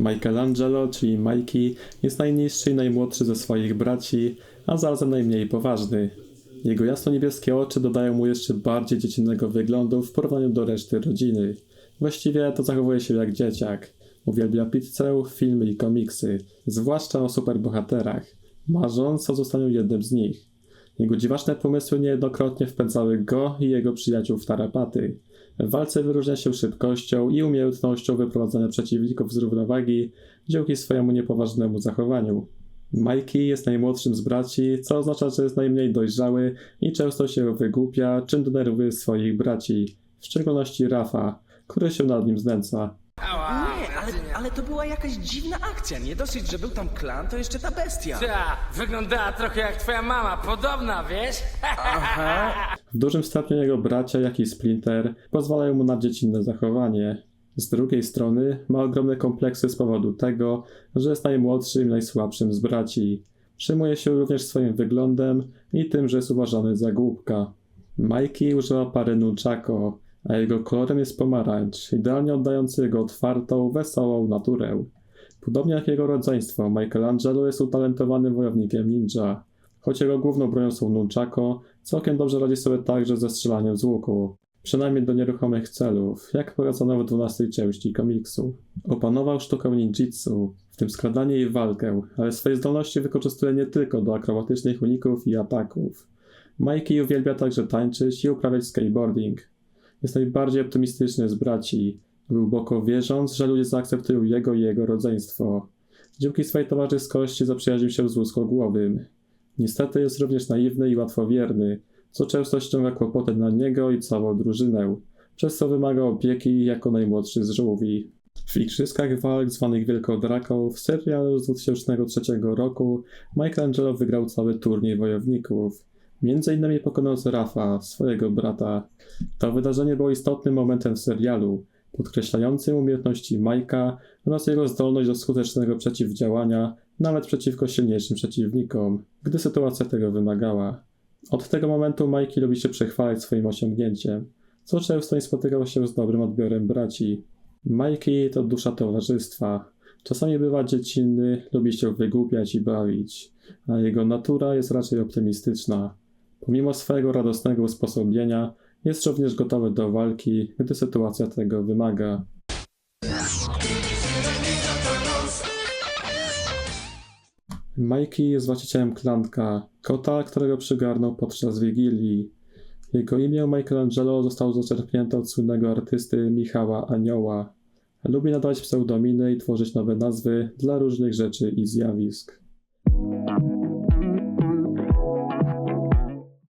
Michelangelo, czyli Mikey, jest najniższy i najmłodszy ze swoich braci, a zarazem najmniej poważny. Jego jasno-niebieskie oczy dodają mu jeszcze bardziej dziecinnego wyglądu w porównaniu do reszty rodziny. Właściwie to zachowuje się jak dzieciak. Uwielbia pizzę, filmy i komiksy, zwłaszcza o superbohaterach, marząc o zostaniu jednym z nich. Jego dziwaczne pomysły niejednokrotnie wpędzały go i jego przyjaciół w tarapaty. W walce wyróżnia się szybkością i umiejętnością wyprowadzania przeciwników z równowagi dzięki swojemu niepoważnemu zachowaniu. Mikey jest najmłodszym z braci, co oznacza, że jest najmniej dojrzały i często się wygłupia, czym denerwuje swoich braci, w szczególności Rafa, który się nad nim znęca. Nie, ale, ale to była jakaś dziwna akcja. Nie dosyć, że był tam klan, to jeszcze ta bestia. Ta, wyglądała trochę jak twoja mama, podobna, wiesz? W dużym stopniu jego bracia, jak i Splinter, pozwalają mu na dziecinne zachowanie. Z drugiej strony ma ogromne kompleksy z powodu tego, że jest najmłodszym i najsłabszym z braci. Przejmuje się również swoim wyglądem i tym, że jest uważany za głupka. Mikey używa pary nunchako, a jego kolorem jest pomarańcz, idealnie oddający jego otwartą, wesołą naturę. Podobnie jak jego rodzeństwo, Michelangelo jest utalentowanym wojownikiem ninja. Choć jego główną bronią są nunchako, całkiem dobrze radzi sobie także ze strzelaniem z łuku. Przynajmniej do nieruchomych celów, jak pokazano w 12 części komiksu. Opanował sztukę ninjitsu, w tym skradanie i walkę, ale swoje zdolności wykorzystuje nie tylko do akrobatycznych uników i ataków. Mikey uwielbia także tańczyć i uprawiać skateboarding. Jest najbardziej optymistyczny z braci, głęboko wierząc, że ludzie zaakceptują jego i jego rodzeństwo. Dzięki swojej towarzyskości zaprzyjaźnił się z łuskogłowym. Niestety jest również naiwny i łatwowierny, co często ściąga kłopoty na niego i całą drużynę, przez co wymaga opieki jako najmłodszy z żółwi. W igrzyskach walk zwanych Wielką Draką w serialu z 2003 roku Michelangelo wygrał cały turniej wojowników. Między innymi pokonał Rafa, swojego brata. To wydarzenie było istotnym momentem w serialu, podkreślającym umiejętności Majka oraz jego zdolność do skutecznego przeciwdziałania nawet przeciwko silniejszym przeciwnikom, gdy sytuacja tego wymagała. Od tego momentu Mikey lubi się przechwalać swoim osiągnięciem, co często nie spotykało się z dobrym odbiorem braci. Mikey to dusza towarzystwa. Czasami bywa dziecinny, lubi się wygłupiać i bawić, a jego natura jest raczej optymistyczna. Pomimo swojego radosnego usposobienia, jest również gotowy do walki, gdy sytuacja tego wymaga. Mikey jest właścicielem klanka, kota, którego przygarnął podczas Wigilii. Jego imię Michelangelo zostało zaczerpnięte od słynnego artysty Michała Anioła. Lubi nadawać pseudonimy i tworzyć nowe nazwy dla różnych rzeczy i zjawisk.